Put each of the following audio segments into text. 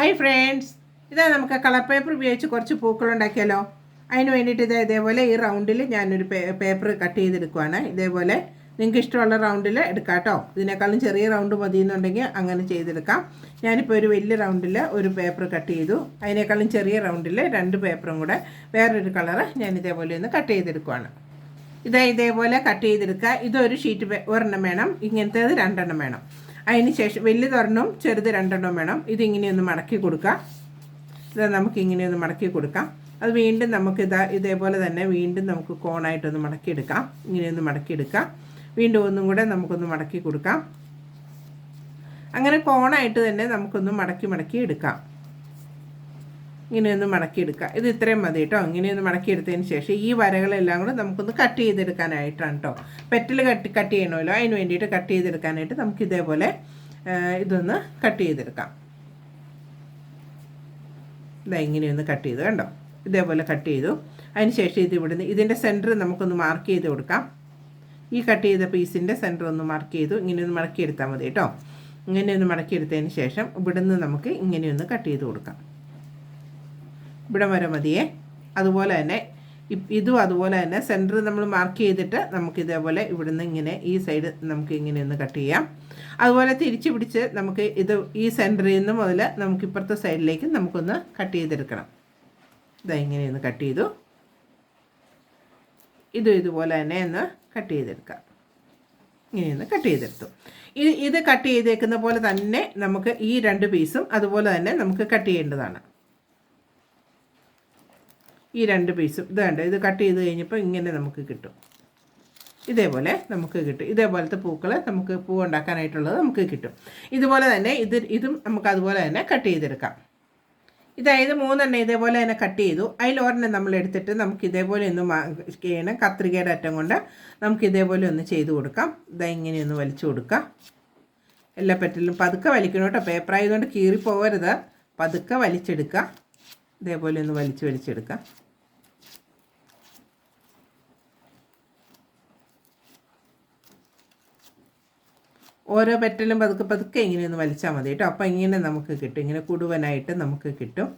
Hi friends ഇതാ നമുക്ക് colour paper ഉപയോഗിച്ച് കുറച്ച് പൂക്കൾ ഉണ്ടാക്കിയാലോ അതിന് വേണ്ടിയിട്ട് ഇത് ഇതേപോലെ ഈ റൗണ്ടിൽ ഞാനൊരു പേപ്പർ കട്ട് ചെയ്തെടുക്കുവാണ്. ഇതേപോലെ നിങ്ങൾക്ക് ഇഷ്ടമുള്ള റൗണ്ടിൽ എടുക്കാം കേട്ടോ ഇതിനേക്കാളും ചെറിയ റൗണ്ട് മതി എന്നുണ്ടെങ്കിൽ അങ്ങനെ ചെയ്തെടുക്കാം. ഞാനിപ്പോൾ ഒരു വലിയ റൗണ്ടിൽ ഒരു പേപ്പർ കട്ട് ചെയ്തു. അതിനേക്കാളും ചെറിയ റൗണ്ടിൽ രണ്ട് പേപ്പറും കൂടെ വേറൊരു കളറ് ഞാൻ ഇതേപോലെ ഒന്ന് കട്ട് ചെയ്തെടുക്കുവാണ്. ഇതാ ഇതേപോലെ കട്ട് ചെയ്തെടുക്കുക. ഇതൊരു ഷീറ്റ് ഒരെണ്ണം വേണം. ഇങ്ങനത്തേത് രണ്ടെണ്ണം വേണം. അതിന് ശേഷം വലുതൊരെണ്ണം ചെറുത് രണ്ടെണ്ണം വേണം. ഇതിങ്ങനെ ഒന്ന് മടക്കി കൊടുക്കുക ഇത് നമുക്ക് ഇങ്ങനെ ഒന്ന് മടക്കി കൊടുക്കാം. അത് വീണ്ടും നമുക്ക് ഇതാ ഇതേപോലെ തന്നെ വീണ്ടും നമുക്ക് കോണായിട്ടൊന്ന് മടക്കിയെടുക്കാം. ഇങ്ങനെയൊന്ന് മടക്കിയെടുക്കാം. വീണ്ടും ഒന്നും കൂടെ നമുക്കൊന്ന് മടക്കി കൊടുക്കാം. അങ്ങനെ കോണായിട്ട് തന്നെ നമുക്കൊന്ന് മടക്കി മടക്കി എടുക്കാം. ഇങ്ങനെയൊന്ന് മടക്കിയെടുക്കുക. ഇത് ഇത്രയും മതി കേട്ടോ. ഇങ്ങനെയൊന്ന് മടക്കിയെടുത്തതിന് ശേഷം ഈ വരകളെല്ലാം കൂടെ നമുക്കൊന്ന് കട്ട് ചെയ്തെടുക്കാനായിട്ടാണ് കേട്ടോ. പെറ്റൽ കട്ട് കട്ട് ചെയ്യണമല്ലോ. അതിന് വേണ്ടിയിട്ട് കട്ട് ചെയ്തെടുക്കാനായിട്ട് നമുക്ക് ഇതേപോലെ ഇതൊന്ന് കട്ട് ചെയ്തെടുക്കാം. ഇതാ ഇങ്ങനെയൊന്ന് കട്ട് ചെയ്തു കണ്ടോ? ഇതേപോലെ കട്ട് ചെയ്തു. അതിനുശേഷം ഇത് ഇവിടുന്ന് ഇതിന്റെ സെന്റർ നമുക്കൊന്ന് മാർക്ക് ചെയ്ത് കൊടുക്കാം. ഈ കട്ട് ചെയ്ത പീസിന്റെ സെന്റർ ഒന്ന് മാർക്ക് ചെയ്തു. ഇങ്ങനെയൊന്ന് മടക്കിയെടുത്താൽ മതി കേട്ടോ. ഇങ്ങനെയൊന്ന് മടക്കിയെടുത്തതിന് ശേഷം ഇവിടുന്ന് നമുക്ക് ഇങ്ങനെയൊന്ന് കട്ട് ചെയ്ത് കൊടുക്കാം. ഇവിടെ വരെ മതിയേ. അതുപോലെ തന്നെ ഇതും അതുപോലെ തന്നെ സെന്റർ നമ്മൾ മാർക്ക് ചെയ്തിട്ട് നമുക്ക് ഇതേപോലെ ഇവിടുന്ന് ഇങ്ങനെ ഈ സൈഡ് നമുക്ക് ഇങ്ങനെ ഒന്ന് കട്ട് ചെയ്യാം. അതുപോലെ തിരിച്ച് പിടിച്ച് നമുക്ക് ഇത് ഈ സെന്ററിൽ നിന്ന് മുതൽ നമുക്ക് ഇപ്പുറത്തെ സൈഡിലേക്ക് നമുക്കൊന്ന് കട്ട് ചെയ്തെടുക്കണം. ഇതാ ഇങ്ങനെ ഒന്ന് കട്ട് ചെയ്തു. ഇതും ഇതുപോലെ തന്നെ ഒന്ന് കട്ട് ചെയ്തെടുക്കാം. ഇങ്ങനെയൊന്ന് കട്ട് ചെയ്തെടുത്തു. ഇത് ഇത് കട്ട് ചെയ്തേക്കുന്ന പോലെ തന്നെ നമുക്ക് ഈ രണ്ട് പീസും അതുപോലെ തന്നെ നമുക്ക് കട്ട് ചെയ്യേണ്ടതാണ്. ഈ രണ്ട് പീസും ഇത് ഇത് കട്ട് ചെയ്ത് കഴിഞ്ഞപ്പോൾ ഇങ്ങനെ നമുക്ക് കിട്ടും. ഇതേപോലെ നമുക്ക് കിട്ടും. ഇതേപോലത്തെ പൂക്കൾ നമുക്ക് പൂ ഉണ്ടാക്കാനായിട്ടുള്ളത് നമുക്ക് കിട്ടും. ഇതുപോലെ തന്നെ ഇത് ഇതും നമുക്ക് അതുപോലെ തന്നെ കട്ട് ചെയ്തെടുക്കാം. ഇതായത് മൂന്നെണ്ണം ഇതേപോലെ തന്നെ കട്ട് ചെയ്തു. അതിൽ ഒരെണ്ണം നമ്മൾ എടുത്തിട്ട് നമുക്ക് ഇതേപോലെ ഒന്ന് ചെയ്യണം. കത്രികയുടെ അറ്റം കൊണ്ട് നമുക്ക് ഇതേപോലെ ഒന്ന് ചെയ്ത് കൊടുക്കാം. ഇതാ ഇങ്ങനെ ഒന്ന് വലിച്ചു കൊടുക്കാം. എല്ലാ പെറ്റലും പതുക്കെ വലിക്കണം കേട്ടോ. പേപ്പർ ആയതുകൊണ്ട് കീറി പോകരുത് പതുക്കെ വലിച്ചെടുക്കുക ഇതേപോലെ ഒന്ന് വലിച്ച് വലിച്ചെടുക്കാം. ഓരോ പെറ്റലും പതുക്കെ പതുക്കെ ഇങ്ങനെ ഒന്ന് വലിച്ചാൽ മതി കേട്ടോ. അപ്പം ഇങ്ങനെ നമുക്ക് കിട്ടും. ഇങ്ങനെ കുടുവനായിട്ട് നമുക്ക് കിട്ടും.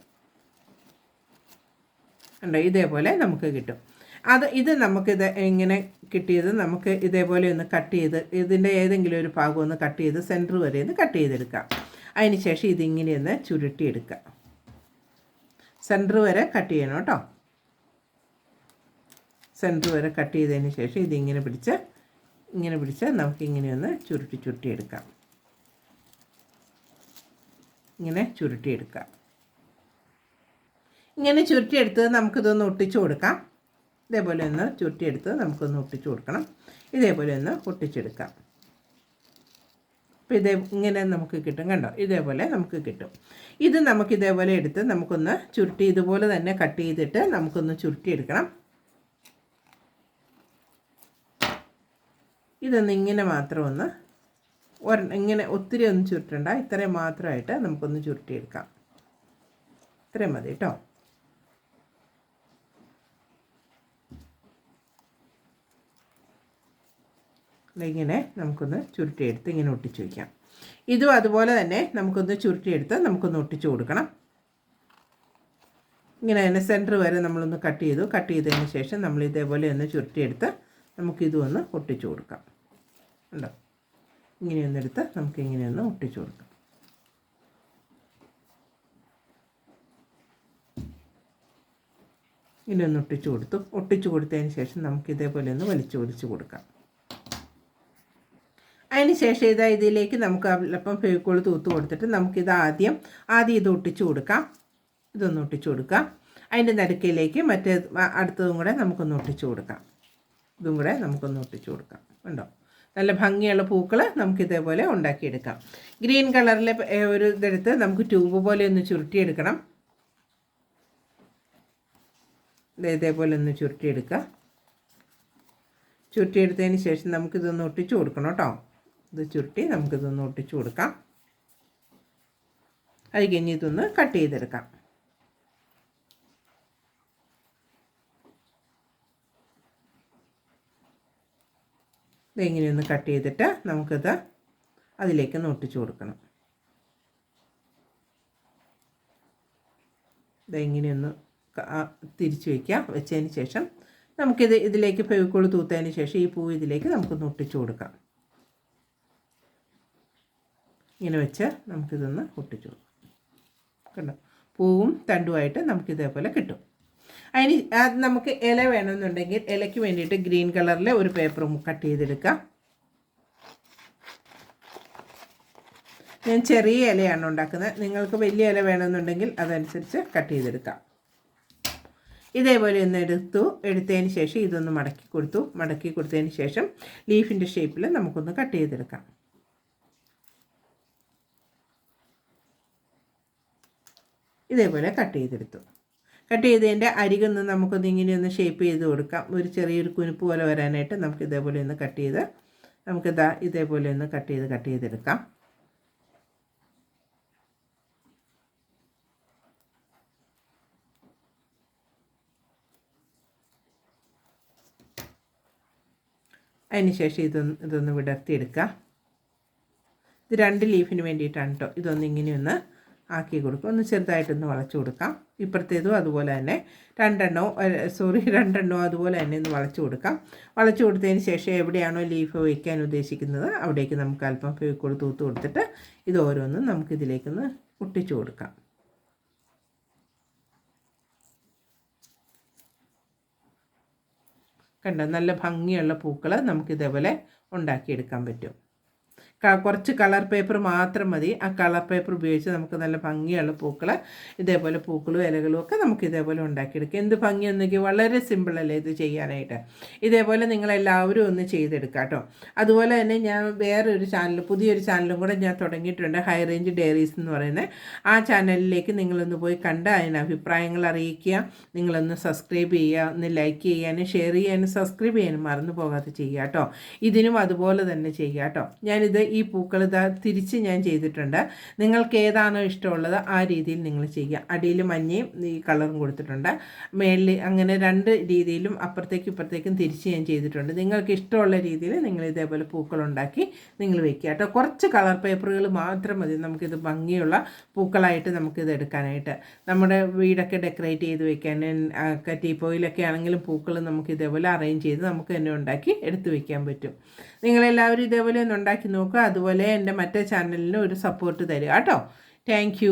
ഉണ്ടോ ഇതേപോലെ നമുക്ക് കിട്ടും. അത് ഇത് നമുക്കിത് ഇങ്ങനെ കിട്ടിയത് നമുക്ക് ഇതേപോലെ ഒന്ന് കട്ട് ചെയ്ത് ഇതിന്റെ ഏതെങ്കിലും ഒരു ഭാഗം ഒന്ന് കട്ട് ചെയ്ത് സെന്റർ വരെ ഒന്ന് കട്ട് ചെയ്തെടുക്കാം. അതിന് ശേഷം ഇതിങ്ങനെ ഒന്ന് ചുരുട്ടിയെടുക്കുക സെന്റർ വരെ കട്ട് ചെയ്യണം കേട്ടോ. സെന്റർ വരെ കട്ട് ചെയ്തതിന് ശേഷം ഇതിങ്ങനെ പിടിച്ച് ഇങ്ങനെ പിടിച്ച് നമുക്ക് ഇങ്ങനെ ഒന്ന് ചുരുട്ടി ചുരുട്ടിയെടുക്കാം ഇങ്ങനെ ചുരുട്ടിയെടുക്കാം ഇങ്ങനെ ചുരുട്ടിയെടുത്ത് നമുക്കിതൊന്ന് ഒട്ടിച്ചു കൊടുക്കാം. ഇതേപോലെ ഒന്ന് ചുരുട്ടിയെടുത്ത് നമുക്കൊന്ന് ഒട്ടിച്ചു കൊടുക്കണം. ഇതേപോലെ ഒന്ന് ഒട്ടിച്ചെടുക്കാം. അപ്പോൾ ഇതേ ഇങ്ങനെ നമുക്ക് കിട്ടും കണ്ടോ? ഇതേപോലെ നമുക്ക് കിട്ടും. ഇത് നമുക്ക് ഇതേപോലെ എടുത്ത് നമുക്കൊന്ന് ചുരുട്ടി ഇതുപോലെ തന്നെ കട്ട് ചെയ്തിട്ട് നമുക്കൊന്ന് ചുരുട്ടിയെടുക്കണം ഇതൊന്ന് ഇങ്ങനെ മാത്രം ഒന്ന് ഇങ്ങനെ ഒത്തിരി ഒന്ന് ചുരുട്ടണ്ട. ഇത്രയും മാത്രമായിട്ട് നമുക്കൊന്ന് ചുരുട്ടിയെടുക്കാം. ഇത്രയും മതി കേട്ടോ ഇങ്ങനെ നമുക്കൊന്ന് ചുരുട്ടിയെടുത്ത് ഇങ്ങനെ ഒട്ടിച്ചു വയ്ക്കാം ഇതും അതുപോലെ തന്നെ നമുക്കൊന്ന് ചുരുട്ടിയെടുത്ത് നമുക്കൊന്ന് ഒട്ടിച്ചു കൊടുക്കണം. ഇങ്ങനെ തന്നെ സെന്റർ വരെ നമ്മളൊന്ന് കട്ട് ചെയ്തു. കട്ട് ചെയ്തതിന് ശേഷം നമ്മൾ ഇതേപോലെ ഒന്ന് ചുരുട്ടിയെടുത്ത് നമുക്കിതും ഒന്ന് ഒട്ടിച്ചു കൊടുക്കാം. ഉണ്ടോ? ഇങ്ങനെയൊന്നെടുത്ത് നമുക്ക് ഇങ്ങനെയൊന്ന് ഒട്ടിച്ചു കൊടുക്കാം. ഇങ്ങനെ ഒന്ന് ഒട്ടിച്ചു കൊടുത്തു. ഒട്ടിച്ചു കൊടുത്തതിന് ശേഷം നമുക്ക് ഇതേപോലെ ഒന്ന് വലിച്ചു വലിച്ചു കൊടുക്കാം. അതിന് ശേഷം ഇതാ ഇതിലേക്ക് നമുക്ക് അപ്പം ഫെവിക്കോൾ തൂത്ത് കൊടുത്തിട്ട് നമുക്കിത് ആദ്യം ആദ്യം ഇത് ഒട്ടിച്ചു കൊടുക്കാം. ഇതൊന്ന് ഒട്ടിച്ചു കൊടുക്കാം. അതിന്റെ നടുക്കയിലേക്ക് മറ്റേ അടുത്തതും കൂടെ നമുക്കൊന്ന് ഒട്ടിച്ചു കൊടുക്കാം. ഇതും കൂടെ നമുക്കൊന്ന് ഒട്ടിച്ചു കൊടുക്കാം. ഉണ്ടോ നല്ല ഭംഗിയുള്ള പൂക്കൾ നമുക്ക് ഇതേപോലെ ഉണ്ടാക്കിയെടുക്കാം ഗ്രീൻ കളറിലെ ഒരു ഇതെടുത്ത് നമുക്ക് ട്യൂബ് പോലെ ഒന്ന് ചുരുട്ടിയെടുക്കണം. ഇതേപോലെ ഒന്ന് ചുരുട്ടിയെടുക്കുക. ചുരുട്ടിയെടുത്തതിന് ശേഷം നമുക്കിതൊന്ന് ഒട്ടിച്ചു കൊടുക്കണം കേട്ടോ. ഇത് ചുരുട്ടി നമുക്കിതൊന്ന് ഒട്ടിച്ചു കൊടുക്കാം. അത് കഴിഞ്ഞ് ഇതൊന്ന് കട്ട് ചെയ്തെടുക്കാം. ഇതിങ്ങനെയൊന്ന് കട്ട് ചെയ്തിട്ട് നമുക്കിത് അതിലേക്ക് ഒന്ന് ഒട്ടിച്ചു കൊടുക്കണം. ഇങ്ങനെയൊന്ന് തിരിച്ചു വയ്ക്കാം വെച്ചതിന് ശേഷം നമുക്കിത് ഇതിലേക്ക് ഫെവിക്കോൾ തൂത്തതിന് ശേഷം ഈ പൂ ഇതിലേക്ക് നമുക്കൊന്ന് ഒട്ടിച്ചു കൊടുക്കാം. ഇങ്ങനെ വെച്ച് നമുക്കിതൊന്ന് ഒട്ടിച്ചു കൊടുക്കാം. കണ്ടോ? പൂവും തണ്ടുമായിട്ട് നമുക്കിതേപോലെ കിട്ടും. അതിന് അത് നമുക്ക് ഇല വേണമെന്നുണ്ടെങ്കിൽ ഇലയ്ക്ക് വേണ്ടിയിട്ട് ഗ്രീൻ കളറിലെ ഒരു പേപ്പർ കട്ട് ചെയ്തെടുക്കാം. ഞാൻ ചെറിയ ഇലയാണ് ഉണ്ടാക്കുന്നത്. നിങ്ങൾക്ക് വലിയ ഇല വേണമെന്നുണ്ടെങ്കിൽ അതനുസരിച്ച് കട്ട് ചെയ്തെടുക്കാം. ഇതേപോലെ ഒന്ന് എടുത്തു. എടുത്തതിന് ശേഷം ഇതൊന്ന് മടക്കി കൊടുത്തു. മടക്കി കൊടുത്തതിന് ശേഷം ലീഫിന്റെ ഷേപ്പിൽ നമുക്കൊന്ന് കട്ട് ചെയ്തെടുക്കാം. ഇതേപോലെ കട്ട് ചെയ്തെടുത്തു. കട്ട് ചെയ്തതിന്റെ അരികൊന്ന് നമുക്കൊന്ന് ഇങ്ങനെ ഒന്ന് ഷേപ്പ് ചെയ്ത് കൊടുക്കാം. ഒരു ചെറിയൊരു കുനിപ്പ് പോലെ വരാനായിട്ട് നമുക്ക് ഇതേപോലെ ഒന്ന് കട്ട് ചെയ്ത് നമുക്കിതാ ഇതേപോലെ ഒന്ന് കട്ട് ചെയ്ത് കട്ട് ചെയ്തെടുക്കാം. അതിന് ശേഷം ഇതൊന്ന് ഇതൊന്ന് വിടർത്തിയെടുക്കുക ഇത് രണ്ട് ലീഫിന് വേണ്ടിയിട്ടാണ് കേട്ടോ ഇതൊന്ന് ഇങ്ങനെ ഒന്ന് ആക്കി കൊടുക്കുക ഒന്ന് ചെറുതായിട്ടൊന്ന് വളച്ചു കൊടുക്കാം. ഇപ്പുറത്തേതും അതുപോലെ തന്നെ രണ്ടെണ്ണോ സോറി രണ്ടെണ്ണോ അതുപോലെ തന്നെ ഒന്ന് വളച്ചു കൊടുക്കാം. വളച്ചു കൊടുത്തതിന് ശേഷം എവിടെയാണോ ലീഫ് വയ്ക്കാൻ ഉദ്ദേശിക്കുന്നത് അവിടേക്ക് നമുക്ക് അല്പം ഫെവിക്കോൾ തൂത്ത് കൊടുത്തിട്ട് ഇത് ഓരോന്നും നമുക്കിതിലേക്കൊന്ന് ഒട്ടിച്ചു കൊടുക്കാം. കണ്ടോ? നല്ല ഭംഗിയുള്ള പൂക്കൾ നമുക്കിതേപോലെ ഉണ്ടാക്കിയെടുക്കാൻ പറ്റും. കുറച്ച് കളർ പേപ്പർ മാത്രം മതി. ആ കളർ പേപ്പർ ഉപയോഗിച്ച് നമുക്ക് നല്ല ഭംഗിയുള്ള പൂക്കൾ ഇതേപോലെ പൂക്കളും ഇലകളും ഒക്കെ നമുക്ക് ഇതേപോലെ ഉണ്ടാക്കിയെടുക്കാം. എന്ത് ഭംഗിയൊന്നെങ്കിൽ വളരെ സിമ്പിളല്ലേ ഇത് ചെയ്യാനായിട്ട്? ഇതേപോലെ നിങ്ങളെല്ലാവരും ഒന്ന് ചെയ്തെടുക്കാം കേട്ടോ. അതുപോലെ തന്നെ ഞാൻ വേറൊരു ചാനൽ പുതിയൊരു ചാനലും കൂടെ ഞാൻ തുടങ്ങിയിട്ടുണ്ട്. ഹൈ റേഞ്ച് ഡയറീസ് എന്ന് പറയുന്നത്. ആ ചാനലിലേക്ക് നിങ്ങളൊന്ന് പോയി കണ്ട് അതിന് അഭിപ്രായങ്ങൾ അറിയിക്കുക. നിങ്ങളൊന്ന് സബ്സ്ക്രൈബ് ചെയ്യുക ഒന്ന് ലൈക്ക് ചെയ്യാനും ഷെയർ ചെയ്യാനും സബ്സ്ക്രൈബ് ചെയ്യാനും മറന്നു പോകാതെ ചെയ്യുക കേട്ടോ. ഇതിനും അതുപോലെ തന്നെ ചെയ്യുക കേട്ടോ. ഞാനിത് ഈ പൂക്കൾ ഇതാ തിരിച്ച് ഞാൻ ചെയ്തിട്ടുണ്ട്. നിങ്ങൾക്ക് ഏതാണോ ഇഷ്ടമുള്ളത് ആ രീതിയിൽ നിങ്ങൾ ചെയ്യുക. അടിയിൽ മഞ്ഞയും ഈ കളറും കൊടുത്തിട്ടുണ്ട്. മേളിൽ അങ്ങനെ രണ്ട് രീതിയിലും അപ്പുറത്തേക്കും ഇപ്പുറത്തേക്കും തിരിച്ച് ഞാൻ ചെയ്തിട്ടുണ്ട്. നിങ്ങൾക്ക് ഇഷ്ടമുള്ള രീതിയിൽ നിങ്ങൾ ഇതേപോലെ പൂക്കൾ ഉണ്ടാക്കി നിങ്ങൾ വെക്കുക കേട്ടോ. കുറച്ച് കളർ പേപ്പറുകൾ മാത്രം മതി. നമുക്കിത് ഭംഗിയുള്ള പൂക്കളായിട്ട് നമുക്കിത് എടുക്കാനായിട്ട്. നമ്മുടെ വീടൊക്കെ ഡെക്കറേറ്റ് ചെയ്ത് വെക്കാൻ ഒക്കെ ടീപ്പോയിലൊക്കെ ആണെങ്കിലും പൂക്കൾ നമുക്ക് ഇതേപോലെ അറേഞ്ച് ചെയ്ത് നമുക്ക് തന്നെ ഉണ്ടാക്കി എടുത്തു വെക്കാൻ പറ്റും. നിങ്ങളെല്ലാവരും ഇതേപോലെ ഒന്ന് ഉണ്ടാക്കി നോക്കുക. അതുപോലെ എന്റെ മറ്റേ ചാനലിന് ഒരു സപ്പോർട്ട് തരിക കേട്ടോ. താങ്ക്